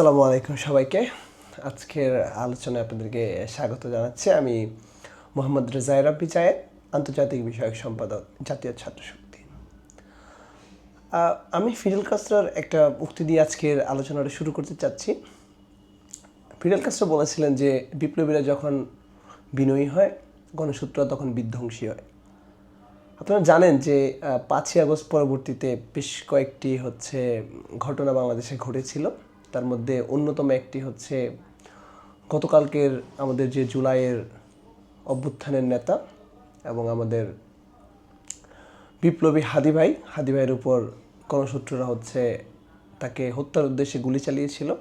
আসসালামু আলাইকুম সবাইকে। আজকের আলোচনায় আপনাদেরকে স্বাগত জানাচ্ছি। আমি মোহাম্মদ রেজায় রাব্বি চায়ের আন্তর্জাতিক বিষয়ক সম্পাদক, জাতীয় ছাত্র শক্তি। আমি ফিডেল কাস্ট্রার একটা উক্তি দিয়ে আজকের আলোচনাটা শুরু করতে চাচ্ছি। ফিডেল কাস্ট্রো বলেছিলেন যে, বিপ্লবীরা যখন বিনয়ী হয় গণসূত্র তখন বিধ্বংসী হয়। আপনারা জানেন যে পাঁচই আগস্ট পরবর্তীতে বেশ কয়েকটি হচ্ছে ঘটনা বাংলাদেশে ঘটেছিল। তার মধ্যে অন্যতম একটি হচ্ছে গতকালকের আমাদের যে জুলাইয়ের অভ্যুত্থানের নেতা এবং আমাদের বিপ্লবী হাদি ভাই, হাদি ভাইয়ের উপর গণশত্রুরা হচ্ছে তাকে হত্যার উদ্দেশ্যে গুলি চালিয়েছিল।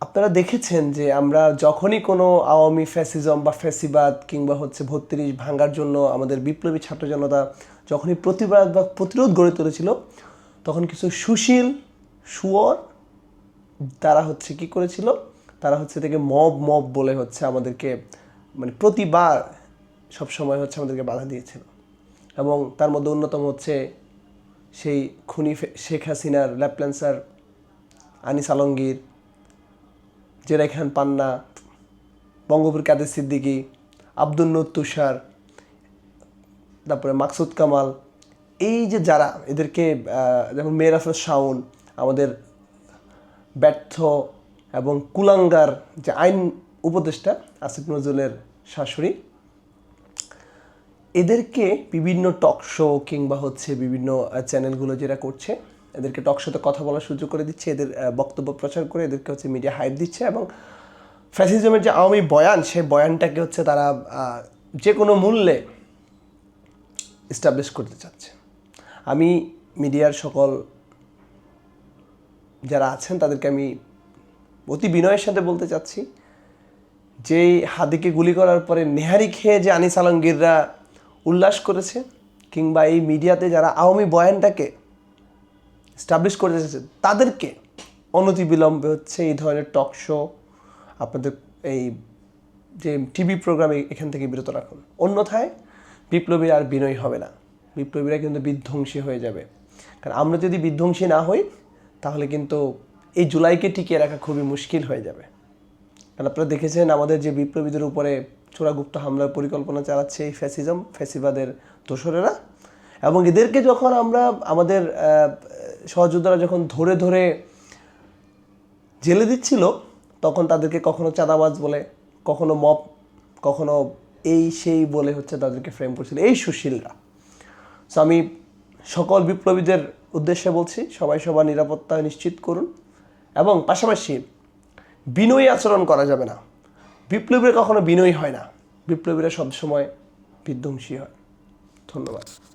আপনারা দেখেছেন যে আমরা যখনই কোনো আওয়ামী ফ্যাসিজম বা ফ্যাসিবাদ কিংবা হচ্ছে ভত্রিশ ভাঙ্গার জন্য আমাদের বিপ্লবী ছাত্র জনতা যখনই প্রতিবাদ বা প্রতিরোধ গড়ে তুলেছিল, তখন কিছু সুশীল সুয়র তারা হচ্ছে কি করেছিল? তারা হচ্ছে থেকে মব মব বলে হচ্ছে আমাদেরকে মানে প্রতিবার সবসময় হচ্ছে আমাদেরকে বাধা দিয়েছিল। এবং তার মধ্যে অন্যতম হচ্ছে সেই খুনি শেখ হাসিনার ল্যাপল্যান্সার আনিস আলমগীর জেরা খান পান্না বঙ্গপুর কাদের সিদ্দিকী, আব্দুল নূর তুষার, তারপরে মাকসুদ কামাল। এই যে যারা এদেরকে যেমন মেয়েরাফের শাওন আমাদের ব্যর্থ এবং কুলাঙ্গার যে আইন উপদেষ্টা আসিফ নজরুলের শাশুড়ি, এদেরকে বিভিন্ন টক শো কিংবা হচ্ছে বিভিন্ন চ্যানেলগুলো যেটা করছে, এদেরকে টক শোতে কথা বলার সুযোগ করে দিচ্ছে, এদের বক্তব্য প্রচার করে এদেরকে হচ্ছে মিডিয়া হাইপ দিচ্ছে এবং ফ্যাসিজমের যে আওয়ামী বয়ান, সেই বয়ানটাকে হচ্ছে তারা যে কোনো মূল্যে এস্টাবলিশ করতে চাচ্ছে। আমি মিডিয়ার সকল যারা আছেন, তাদেরকে আমি অতি বিনয়ের সাথে বলতে চাচ্ছি। যে হাদিকে গুলি করার পরে নেহারি খেয়ে যে আনিস আলমগীররা উল্লাস করেছে, কিংবা এই মিডিয়াতে যারা আওয়ামী বয়ানটাকে স্টাবলিশ করতে চাচ্ছে তাদেরকে অনতিবিলম্বে হচ্ছে এই ধরনের টক শো আপনাদের এই যে টিভি প্রোগ্রামে এখান থেকে বিরত রাখুন। অন্যথায় বিপ্লবী আর বিনয় হবে না। বিপ্লবীরা কিন্তু বিধ্বংসী হয়ে যাবে। কারণ আমরা যদি বিধ্বংসী না হই তাহলে কিন্তু এই জুলাইকে টিকিয়ে রাখা খুবই মুশকিল হয়ে যাবে। কারণ আপনারা দেখেছেন আমাদের যে বিপ্লবীদের উপরে চোরাগুপ্ত হামলার পরিকল্পনা চালাচ্ছে এই ফ্যাসিজম, ফ্যাসিবাদের দোসরেরা। এবং এদেরকে যখন আমরা, আমাদের সহযোদ্ধারা যখন ধরে ধরে জেলে দিচ্ছিল, তখন তাদেরকে কখনো চাঁদাবাজ বলে, কখনো মপ কখনো এই সেই বলে হচ্ছে তাদেরকে ফ্রেম করছিল, এই সুশীলরা। সো আমি সকল বিপ্লবীদের উদ্দেশ্যে বলছি, সবাই সবার নিরাপত্তা নিশ্চিত করুন এবং পাশাপাশি বিনয়ী আচরণ করা যাবে না। বিপ্লবীরা কখনো বিনয়ী হয় না। বিপ্লবীরা সবসময় বিধ্বংসী হয়। ধন্যবাদ।